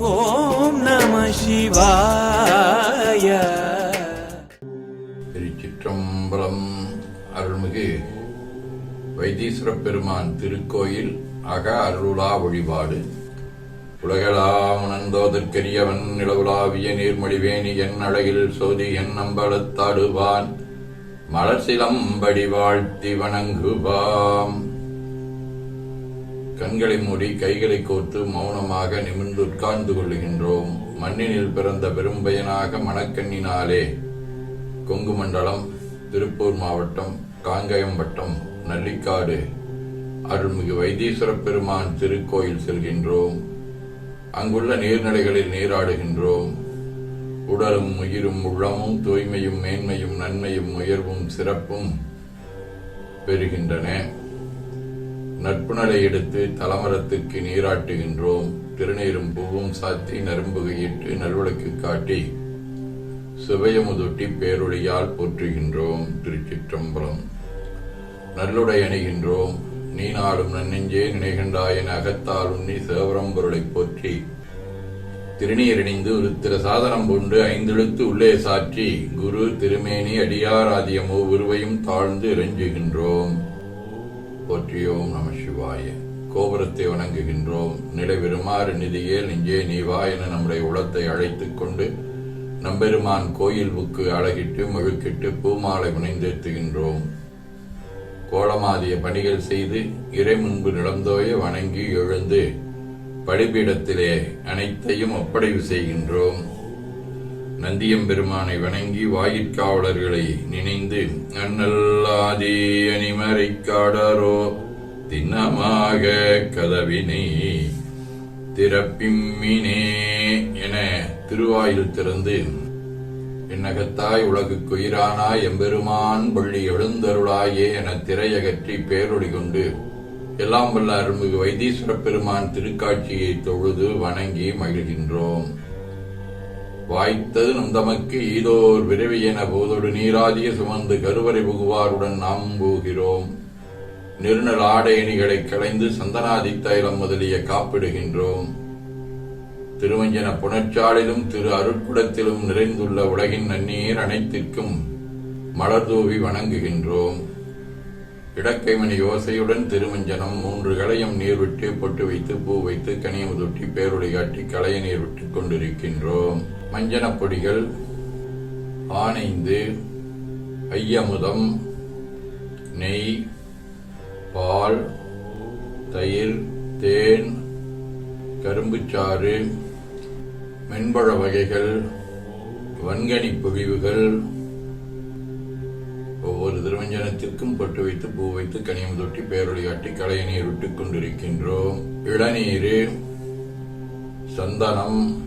ஓம் நம சிவாய. திருச்சிற்றம்பலம் அருள்மிகு வைத்தீஸ்வர பெருமான் திருக்கோயில் அக அருளா வழிபாடு. உலகளாம் உணர்ந்தோதற்கரியவன் நிலவுலாவிய நீர்மொழிவேணி என் அழகில் சோதி என் நம்பளத்தாடுவான் மலசிலம்படி வாழ்த்தி வணங்குவாம். கண்களை மூடி கைகளை கோர்த்து மௌனமாக நிமிர்ந்து உட்கார்ந்து கொள்ளுகின்றோம். மண்ணினில் பிறந்த பெரும்பயனாக மணக்கண்ணினாலே கொங்கு மண்டலம் திருப்பூர் மாவட்டம் காங்கயம் வட்டம் நல்லிக்காடு அருள்மிகு வைத்தீஸ்வர பெருமான் திருக்கோயில் செல்கின்றோம். அங்குள்ள நீர்நிலைகளில் நீராடுகின்றோம். உடலும் உயிரும் உள்ளமும் தூய்மையும் மேன்மையும் நன்மையும் உயர்வும் சிறப்பும் பெறுகின்றன. நட்புணலை எடுத்து தலமரத்துக்கு நீராட்டுகின்றோம். திருநீரும் பூவும் சாத்தி நரும்புகையிட்டு நல்விளக்கு காட்டி சுவையமுதொட்டி பேரொழியால் போற்றுகின்றோம். திருச்சிற்றம்பலம். நல்லுடை அணிகின்றோம். நீ நாளும் நன்னெஞ்சே நினைகின்றாயின் அகத்தால் உன்னி சிவபரம்பொருளை போற்றி திருநீரணிந்து ஒரு திரு சாதனம் பூண்டு ஐந்தெழுத்து உள்ளே சாற்றி குரு திருமேனி அடியாராதியமோ உருவையும் தாழ்ந்து இறைஞ்சுகின்றோம். போற்றியோம் நம சிவாய. கோபுரத்தை வணங்குகின்றோம். நிலை பெறுமாறு நிதியே நெஞ்சே நீ வா என நம்முடைய உளத்தை அழைத்துக் கொண்டு நம்பெருமான் கோயில் புக்கு அழகிட்டு முழுக்கிட்டு பூமாலை புனைந்தேத்துகின்றோம் கோலமாதிய பணிகள் செய்து இறை முன்பு நடந்தோய வணங்கி எழுந்து பலிபீடத்திலே அனைத்தையும் ஒப்படைவு செய்கின்றோம். நந்தியம் பெருமானை வணங்கி வாயிற்காவலர்களை நினைந்து அண்ணல்லாதி அணிமறை காடரோ திண்ணமாக கதவினை திறப்பிம்மினே என திருவாயில் திறந்து என்னகத்தாய் உலகுக்கு உயிரானாய் எம்பெருமான் பள்ளி எழுந்தருளாயே என திரையகற்றி பேரொழி கொண்டு எல்லாம் வல்ல அருள்மிகு வைத்தீஸ்வர பெருமான் திருக்காட்சியை தொழுது வணங்கி மகிழ்கின்றோம். வாய்த்தது நம் தமக்கு ஈதோர் விரைவி என போதோடு நீராதிய சுமந்து கருவறை புகுவாருடன் நாம் போகிறோம். நிருணல் ஆடையணிகளை களைந்து சந்தனாதி தைலம் முதலிய காப்பிடுகின்றோம். திருவஞ்சன புனச்சாலிலும் திரு அருட்குடத்திலும் நிறைந்துள்ள உலகின் நன்னீர் அனைத்திற்கும் மலர்தூவி வணங்குகின்றோம். இடக்கைமணி யோசையுடன் திருமஞ்சனம் மூன்று களையும் நீர் விட்டு பொட்டு வைத்து பூ வைத்து கனியமுதொட்டி பேருளை காட்டி களைய நீர் விட்டுக் கொண்டிருக்கின்றோம். மஞ்சனப் பொடிகள் ஆனைந்து ஐயமுதம் நெய் பால் தயிர் தேன் கரும்புச்சாறு மென்பழ வகைகள் வன்கனி பொழிவுகள் ஒவ்வொரு திருவஞ்சனத்திற்கும் பொட்டு வைத்து பூ வைத்து கனியம் தொட்டி பேரொளி காட்டி நீர் விட்டுக் கொண்டிருக்கின்றோம். இளநீர் சந்தனம்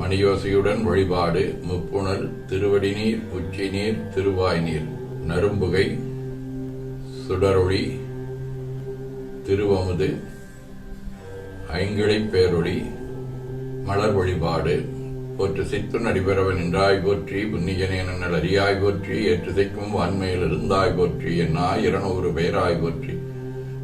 மணியோசையுடன் வழிபாடு முப்புணல் திருவடி நீர் உச்சி நீர் திருவாய் நீர் நரும்புகை சுடரொளி திருவமுது ஐங்கிழை பேரொளி மலர் வழிபாடு போற்று சித்து அடிபெறவன் என்றாய் போற்றி புன்னியனே நன்னல் அறியாய் போற்றி ஏற்றுசைக்கும் வான்மையில் இருந்தாய் போற்றி என்னாய் இருநூறு பெயராய் போற்றி.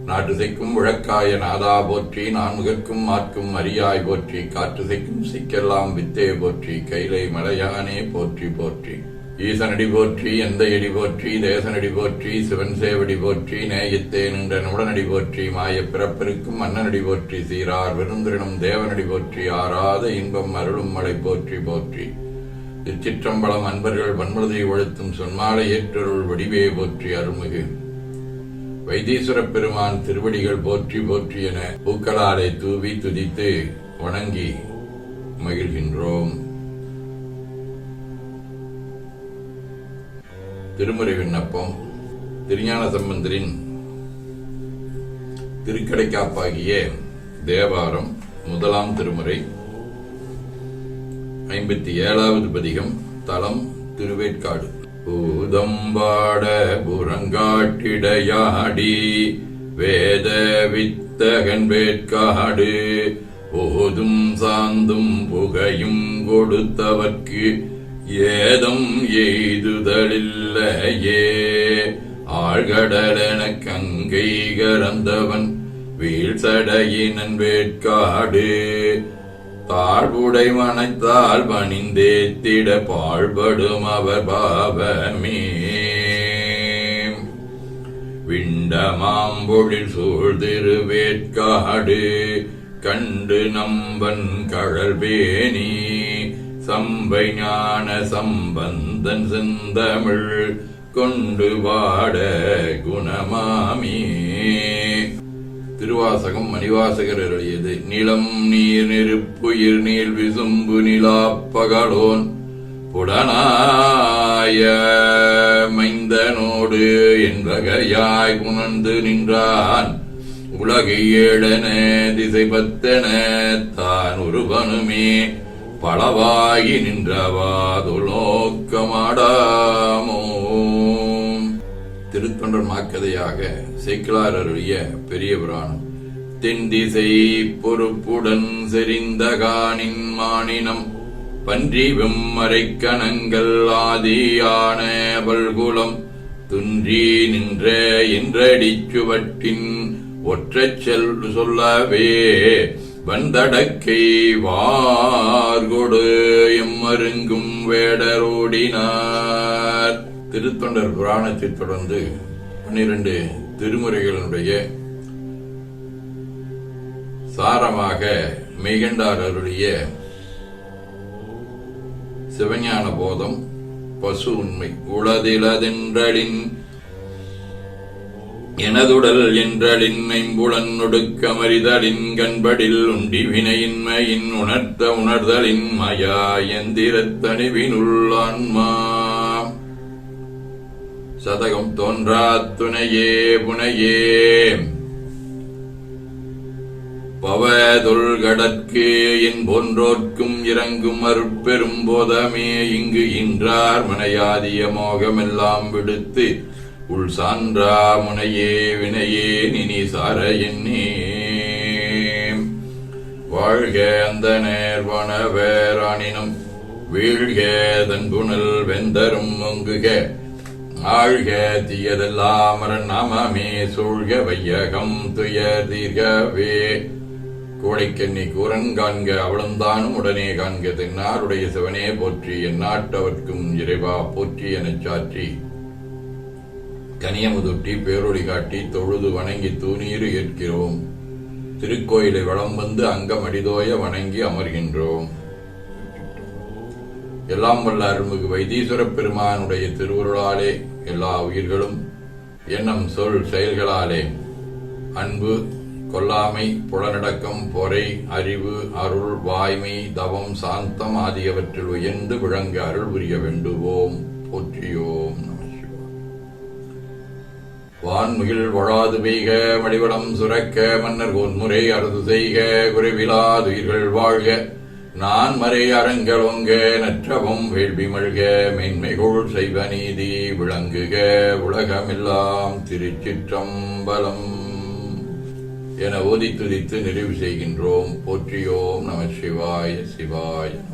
நாட்டுசைக்கும் விளக்காய நாதா போற்றி நான்முகற்கும் மாற்கும் அரியாய் போற்றி காற்றுசைக்கும் சிக்கெல்லாம் வித்தே போற்றி கைலை மலையானே போற்றி போற்றி. ஈசனடி போற்றி எந்த எடி போற்றி தேசனடி போற்றி சிவன் சேவடி போற்றி நேயத்தே நின்ற நுடனடி போற்றி மாய பிறப்பிற்கும் மன்னனடி போற்றி சீரார் விருந்திரனும் தேவனடி போற்றி ஆறாத இன்பம் அருளும் மலை போற்றி போற்றி. திருச்சிற்றம்பலம் அன்பர்கள் வன்மதை ஒழுத்தும் சொன்மாலை ஏற்றருள் வடிவே போற்றி அருள்மிகு. வைத்தீஸ்வர பெருமான் திருவடிகள் போற்றி போற்றி என பூக்களாலே தூவி துதித்து வணங்கி மகிழ்கின்றோம். திருமுறை விண்ணப்பம். திருஞான சம்பந்தரின் திருக்கடைக்காப்பாகிய தேவாரம் முதலாம் திருமுறை. ஐம்பத்தி ஏழாவது பதிகம் தலம் திருவேற்காடு. பூதம்பாட புறங்காட்டிடையாடி வேத வித்தகன் வேட்காடு போதும் சாந்தும் புகையும் கொடுத்தவர்க்கு ஏதம் எய்துதலில்லையே. ஆழ்கடலென கங்கை கறந்தவன் வீழ்சடையினன் வேட்காடு தாழ்வுடை மனத்தால் பணிந்தேத்திட பாழ்படும் அவர் பாவமே. விண்டமாம்பொழில் சூழ்திருவேற்காடு கண்டு நம்பன் கழல்வேணி சம்பை ஞான சம்பந்தன் செந்தமிழ் கொண்டு வாட குணமாமே. திருவாசகம் மணிவாசகர் எழுதியது நிலம் நீர் நெருப்புயிர் நீர் விசும்பு நிலாப்பகலோன் புடனாய மைந்தனோடு என்பகையாய் உணர்ந்து நின்றான். உலகை ஏழன திசை பத்தன தான் ஒருவனுமே பலவாகி நின்றவாதுலோக்கமாடாமோ திருத்தொண்டர் மாக்கதையாக சேக்கிலார் அருளிய பெரிய புராணம் தென் திசை பொறுப்புடன் செறிந்த காணின் மானினம் பன்றி வெம்மரைக்கணங்கள் ஆதியான பல்குலம் துன்றி நின்ற என்றடிச் சுவட்டின் ஒற்றச் செல் சொல்லவே வந்தடக்கை வார்கொடு எம்மருங்கும் வேடரோடினார். திருத்தொண்டர் புராணத்தைத் தொடர்ந்து பன்னிரண்டு திருமுறைகளினுடைய சாரமாக மெய்கண்டார் அருளிய சிவஞான போதம் பசு உண்மை. உளதிலதென்றலின் எனதுடல் என்றலின் ஐம்புலன் ஒடுக்கமறிதலின் கண்படில் உண்டி வினையின்மையின் உணர்த்த உணர்தலின் மயா எந்திரத்தணிவினுள்ளான்மா சதகம் தோன்றா துணையே புனையே. பவதொல்கடற்கு என் போன்றோர்க்கும் இறங்கும் அருட்பெரும் போதமே. இங்கு இன்றார் மனையாதிய மோகமெல்லாம் விடுத்து உள் சான்றா முனையே வினையே நினி சார எண்ணே வாழ்க அந்த நேர்வன வேராணினம் வீழ்க தன் குணல் வெந்தரும் ஒங்குக. ஆழ்க தீயதெல்லாம் நாமமே சூழ்க வையகம் துயர் தீர்கவே. கோடைக்கண்ணி கூரன் காண்க அவளந்தானும் உடனே காண்க தென்னாருடைய சிவனே போற்றி எந்நாட்டவர்க்கும் இறைவா போற்றி எனச் சாற்றி. கனியமுதுட்டி பேரொழி காட்டி தொழுது வணங்கி தூணீறு ஏற்கிறோம். திருக்கோயிலை வளம் வந்து அங்கம் அடிதோய வணங்கி அமர்கின்றோம். எல்லாம் வல்ல அருள்மிகு வைத்தீஸ்வர பெருமானுடைய திருவுருளாலே எல்லா உயிர்களும் எண்ணம் சொல் செயல்களாலே. அன்பு கொல்லாமை புலனடக்கம் பொறை அறிவு அருள் வாய்மை தவம் சாந்தம் ஆகியவற்றில் உயர்ந்து விளங்க அருள் புரிய வேண்டுவோம். போற்றியோம் நம வான்முகில் வழாது பெய்க மடிவளம் சுரக்க மன்னர் ஒன்முறை அறுது செய்க குறைவிலாதுயிர்கள் வாழ்க. நான் மறை ஒங்க நற்றவம் வேள்வி மழ்க செய்வ நீதி விளங்குக உலகமெல்லாம் திருச்சிற்றம்பலம். என ஓதி துதித்து நிறைவு செய்கின்றோம். போற்றியோம் நம சிவாய சிவாய. நம